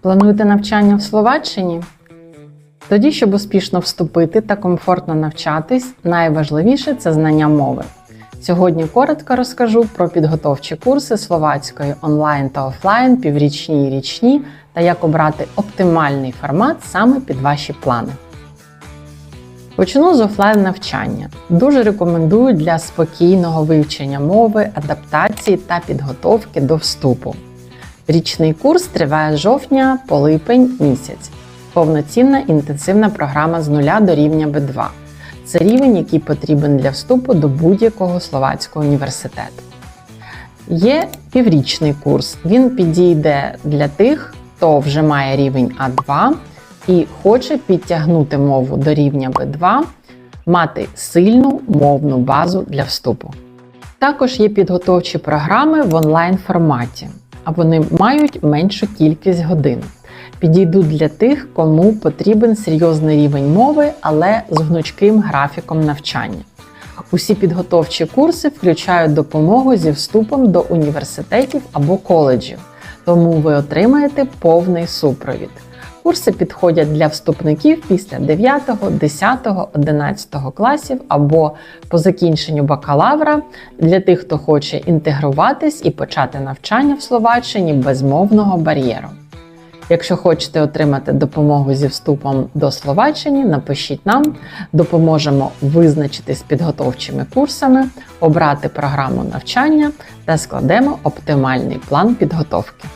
Плануєте навчання в Словаччині? Тоді, щоб успішно вступити та комфортно навчатись, найважливіше це знання мови. Сьогодні коротко розкажу про підготовчі курси словацької онлайн та офлайн, піврічні і річні, та як обрати оптимальний формат саме під ваші плани. Почну з офлайн навчання. Дуже рекомендую для спокійного вивчення мови, адаптації та підготовки до вступу. Річний курс триває жовтня по липень місяць. Повноцінна інтенсивна програма з нуля до рівня B2. Це рівень, який потрібен для вступу до будь-якого словацького університету. Є піврічний курс. Він підійде для тих, хто вже має рівень А2 і хоче підтягнути мову до рівня B2, мати сильну мовну базу для вступу. Також є підготовчі програми в онлайн форматі, а вони мають меншу кількість годин. Підійдуть для тих, кому потрібен серйозний рівень мови, але з гнучким графіком навчання. Усі підготовчі курси включають допомогу зі вступом до університетів або коледжів, тому ви отримаєте повний супровід. Курси підходять для вступників після 9, 10, 11 класів або по закінченню бакалавра для тих, хто хоче інтегруватись і почати навчання в Словаччині без мовного бар'єру. Якщо хочете отримати допомогу зі вступом до Словаччини, напишіть нам, допоможемо визначитись підготовчими курсами, обрати програму навчання та складемо оптимальний план підготовки.